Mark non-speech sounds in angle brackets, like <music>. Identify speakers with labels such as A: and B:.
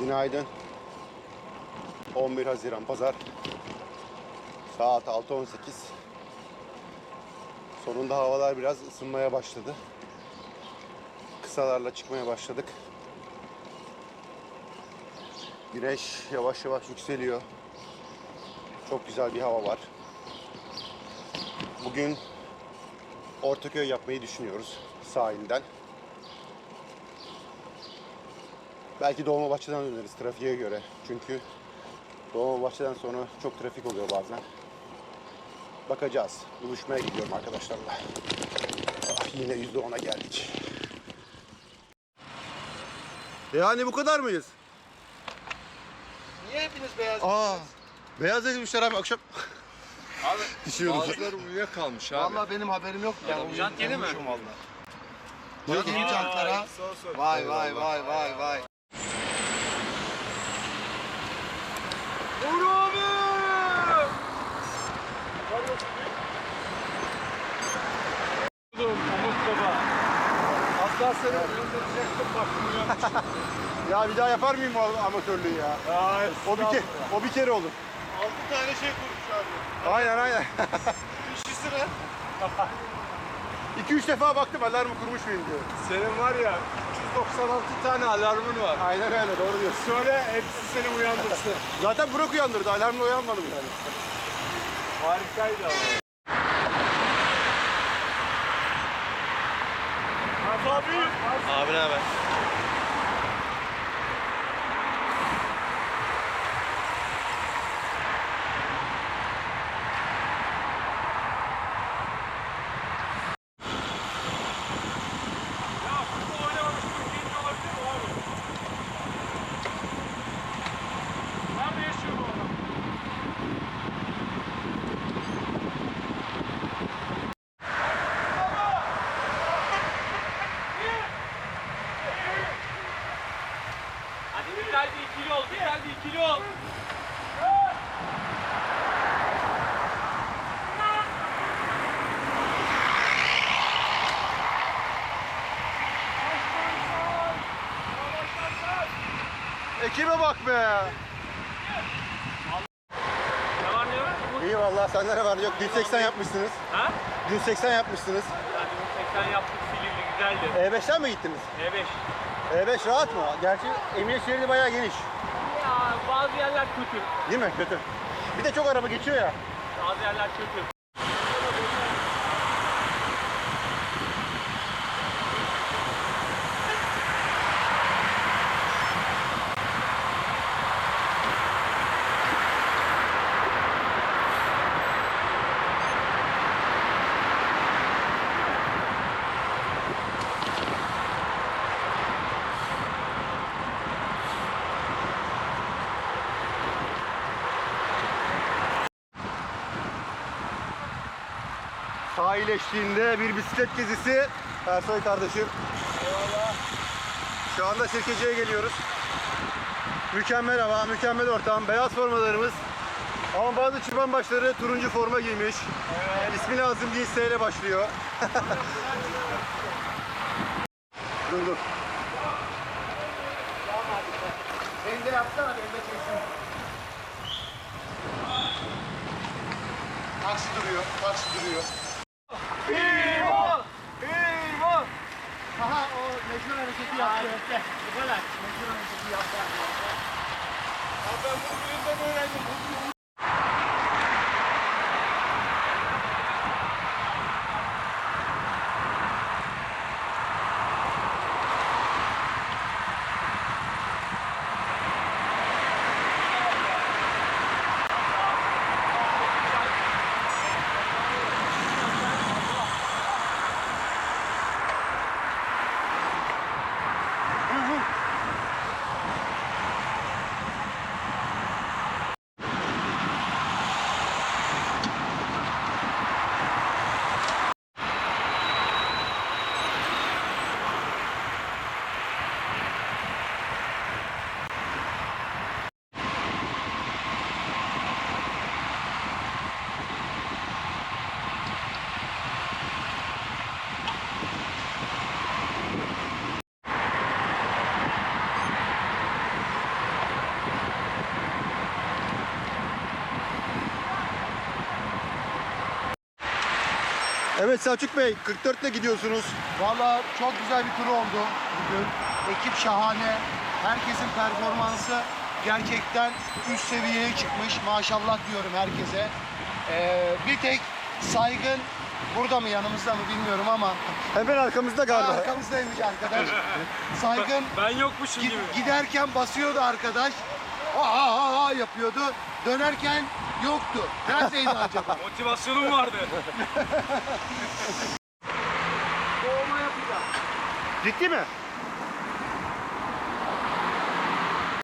A: Günaydın. 11 Haziran Pazar. Saat 6.18. Sonunda havalar biraz ısınmaya başladı. Kısalarla çıkmaya başladık. Güneş yavaş yavaş yükseliyor. Çok güzel bir hava var. Bugün Ortaköy yapmayı düşünüyoruz sahilden. Belki Dolmabahçe'den döneriz trafiğe göre. Çünkü Dolmabahçe'den sonra çok trafik oluyor bazen. Bakacağız. Buluşmaya gidiyorum arkadaşlarla. Ah, yine %10'a geldik. Yani bu kadar mıyız?
B: Niye hepiniz beyaz?
A: Aa, beyaz ezmişler abi akşam. <laughs>
B: Abi <laughs>
A: Düşüyoruz.
C: Bazıları uyuyakalmış abi.
B: vallahi benim haberim yok. Ben
D: Jant yeni mi?
B: Valla.
A: Jant
B: Yeni jantlara. Vay vay vay vay vay.
D: Uğur abi! Oğlum Umut baba. Aslan seni gönderecektim bak bunu yapmışım.
A: Ya bir daha yapar mıyım o amatörlüğü ya?
D: Ay,
A: O bir, ke o bir kere olur.
D: 6 tane şey kurmuş abi.
A: Aynen aynen.
D: İşi sıra.
A: 2-3 defa baktım alarmı kurmuş muyum diye.
D: Senin var ya 396 tane alarmın var.
A: Aynen öyle doğru diyorsun.
D: Söyle hepsi seni uyandırsın.
A: Zaten Burak uyandırdı alarmla uyanmadım yani.
D: Harikaydı ama. Abi.
C: Abi ne haber?
D: Ya futbol oynamamış ikinci olabilir mi abi? Nerede yaşıyor bu adam? Hadi güzel bir ikili ol, güzel bir ikili ol.
A: Ekibe bak be.
D: Ne var ne yok?
A: İyi vallahi sende var yok. Dün 80 yapmışsınız.
D: Ha?
A: Dün 80 yapmışsınız.
D: Bu 80 yaptık Silivri güzeldi.
A: E5'ten mi gittiniz?
D: E5.
A: E5 rahat mı? Gerçi Emniyet şeridi bayağı geniş.
D: Ya bazı yerler kötü.
A: Değil mi? Kötü. Bir de çok araba geçiyor ya.
D: Bazı yerler kötü.
A: Sahil eşliğinde bir bisiklet gezisi. Ersoy kardeşim. Şu anda Sirkeci'ye geliyoruz. Mükemmel hava, mükemmel ortam. Beyaz formalarımız. Ama bazı çıban başları turuncu forma giymiş. İsmi lazım değil, S ile başlıyor. <laughs> dur dur.
B: Beni de yapsana beni de çeksin.
A: Taksi duruyor, taksi duruyor.
B: Hareketi yaptı. Yaptı.
D: Ya ben bunu birinden öğrendim.
A: Evet Selçuk Bey 44 ile gidiyorsunuz.
B: Valla çok güzel bir tur oldu bugün. Ekip şahane. Herkesin performansı gerçekten üst seviyeye çıkmış. Maşallah diyorum herkese. Ee, bir tek saygın burada mı yanımızda mı bilmiyorum ama
A: Hemen arkamızda galiba.
B: arkamızdaymış arkadaş. Saygın
D: Ben yokmuşum
B: Gi-
D: gibi.
B: giderken basıyordu arkadaş. Ha ha ha ha yapıyordu. Dönerken yoktu. Neredeydi acaba? <laughs>
D: Motivasyonum vardı.
A: Ciddi mi?